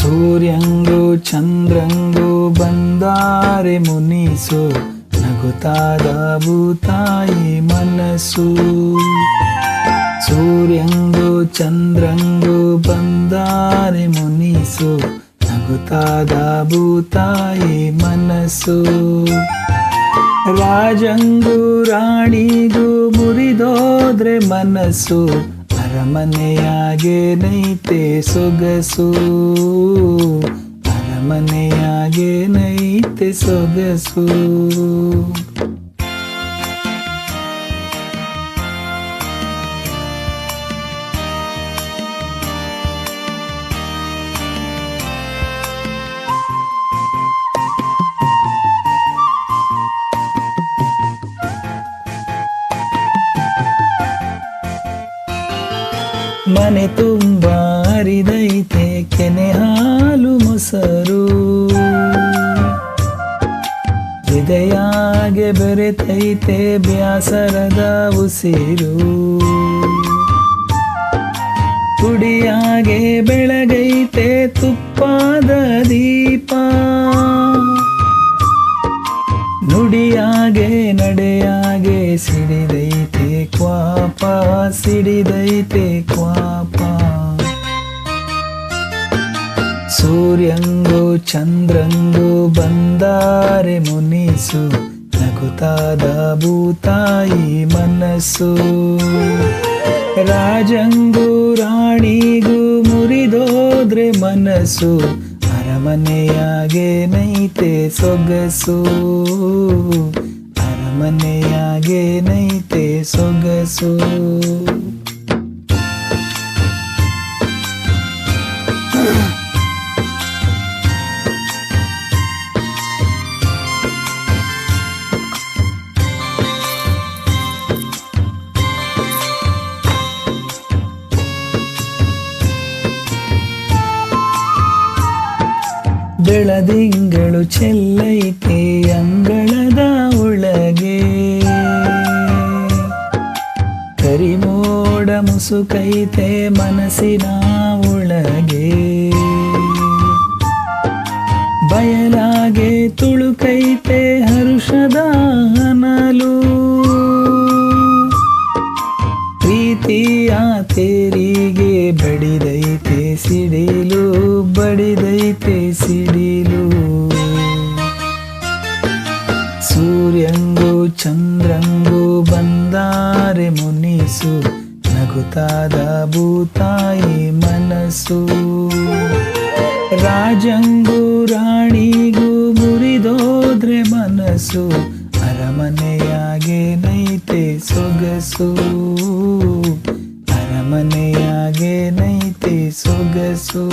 ಸೂರ್ಯಂಗು ಚಂದ್ರಂಗು ಬಂದಾರೆ ಮುನಿಸು ನಗುತ್ತಾದ ಭೂತಾಯಿ ಮನಸ್ಸು. ಸೂರ್ಯಂಗು ಚಂದ್ರಂಗು ಬಂದಾರೆ ಮುನಿಸು ನಗುತ್ತಾದ ಭೂತಾಯಿ ಮನಸ್ಸು. ರಾಜಂಗು ರಾಣಿಗೂ ಮುರಿದೋದ್ರೆ ಮನಸ್ಸು ಅರಮನೆಯಾಗೆ ನೈತೆ ಸೊಗಸು. ಅರಮನೆಯಾಗೆ ನೈತೆ ಸೊಗಸು. ಮನೆ ತುಂಬ ಹರಿದೈತೆ ಕೆನೆ ಹಾಲು ಮೊಸರು. ಹೃದಯಾಗೆ ಬೆರೆತೈತೆ, ಬ್ಯಾಸರದ ಉಸಿರು. ಕುಡಿಯಾಗೆ ಬೆಳಗೈತೆ, ತುಪ್ಪಾದ ದೀಪ. ನುಡಿಯಾಗೆ, ನಡೆಯಾಗೆ ಸಿಡಿದೈತೆ. ಕ್ವಾಪ, ಸಿಡಿದೈತೆ ಕ್ವಾಪ. ಸೂರ್ಯಂಗು, ಚಂದ್ರಂಗು ಬಂದಾರೆ ಮುನಿಸು, ನಗುತಾದ ಭೂತಾಯಿ ಮನಸ್ಸು. ರಾಜಂಗು, ರಾಣಿಗೂ ಮುರಿದೋದ್ರೆ ಮನಸ್ಸು, ಅರಮನೆಯಾಗೆ ನೈತೆ ಸೊಗಸು. ಅರಮನೆಯಾಗೆ ನೈತೆ ಸೊಗಸು ಬೆಳದಿಂಗಳು ಚೆಲ್ಲೈತೆ ಅಂಗಳದ ಮುಸುಕೈತೆ ಮನಸ್ಸಿನ ಒಳಗೆ. ಬಯಲಾಗೆ ತುಳುಕೈತೆ ಹರುಷದ ಹನಲು. ಪ್ರೀತಿಯ ತೇರಿಗೆ ಬಡಿದೈತೆ ಸಿಡಿಲು ಬಡಿದೈತೆ ಸಿಡಿಲು. ಸೂರ್ಯಂಗು ಚಂದ್ರಂಗು ಬಂದಾರೆ ಮುನಿಸು ನಗುತ್ತಾದ ಭೂತಾಯಿ ಮನಸ್ಸು. ರಾಜಂಗು ರಾಣಿಗೂ ಮುರಿದೋದ್ರೆ ಮನಸ್ಸು. ಅರಮನೆಯಾಗೆ ನೈತೆ ಸೊಗಸು. ಅರಮನೆಯಾಗೆ ನೈತೆ ಸೊಗಸು.